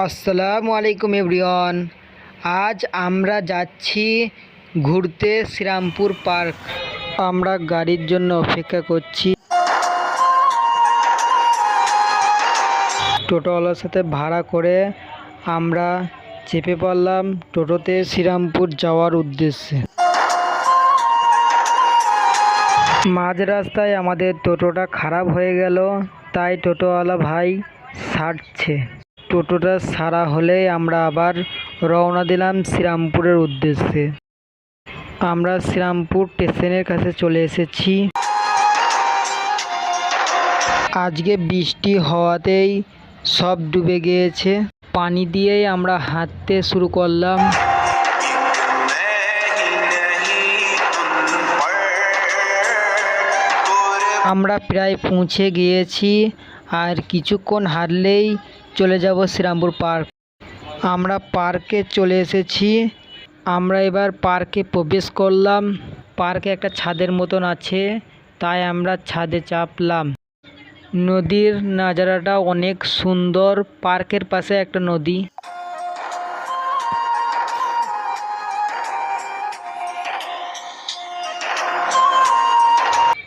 আসসালামু আলাইকুম এভরিওয়ান। আজ আমরা যাচ্ছি ঘুরতে শ্রীরামপুর পার্ক। আমরা গাড়ির জন্য অপেক্ষা করছি। টোটোওয়ালার সাথে ভাড়া করে আমরা চেপে পড়লাম টোটোতে শ্রীরামপুর যাওয়ার উদ্দেশ্যে। মাঝ রাস্তায় আমাদের টোটোটা খারাপ হয়ে গেল, তাই টোটোওয়ালা ভাই ছাড়ছে টোটোটা সারা হলে আমরা আবার রওনা দিলাম শ্রীরামপুরের উদ্দেশ্যে। আমরা শ্রীরামপুর স্টেশনের কাছে চলে এসেছি। আজকে বৃষ্টি হওয়াতেই সব ডুবে গিয়েছে। পানি দিয়েই আমরা হাঁটতে শুরু করলাম। আমরা প্রায় পৌঁছে গিয়েছি। আর কিছুক্ষণ হাঁটলেই চলে যাব শ্রীরামপুর পার্ক। আমরা পার্কে চলে এসেছি। আমরা এবার পার্কে প্রবেশ করলাম। পার্কে একটা ছাদের মতন আছে, তাই আমরা ছাদে চাপলাম। নদীর নাজারাটা অনেক সুন্দর। পার্কের পাশে একটা নদী।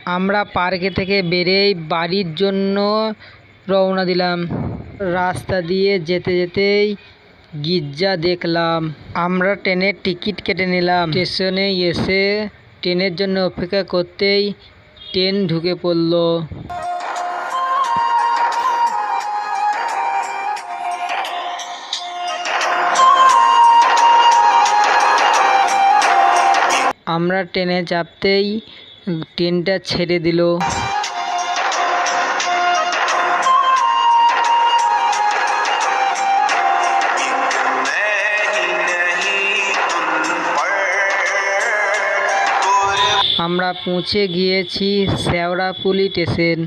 আমরা পার্কে থেকে বেরিয়েই বাড়ির জন্য। রওনা দিলাম। রাস্তা দিয়ে যেতে যেতেই গির্জা দেখলাম। আমরা ট্রেনের টিকিট কেটে নিলাম। স্টেশনে এসে ট্রেনের জন্য অপেক্ষা করতেই ট্রেন ঢুকে পড়ল। আমরা ট্রেনে চাপতেই ট্রেনটা ছেড়ে দিল। আমরা পৌঁছে গিয়েছি শেওড়াপুলি স্টেশন।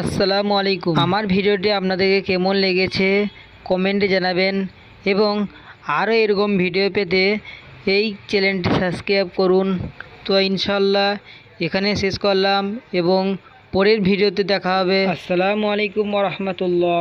আসসালামু আলাইকুম। আমার ভিডিওটি আপনাদেরকে কেমন লেগেছে কমেন্টে জানাবেন এবং আরও এরকম ভিডিও পেতে এই চ্যানেলটি সাবস্ক্রাইব করুন। তো ইনশাল্লাহ এখানে শেষ করলাম এবং পরের ভিডিওতে দেখা হবে। আসসালামু আলাইকুম রহমতুল্লাহ।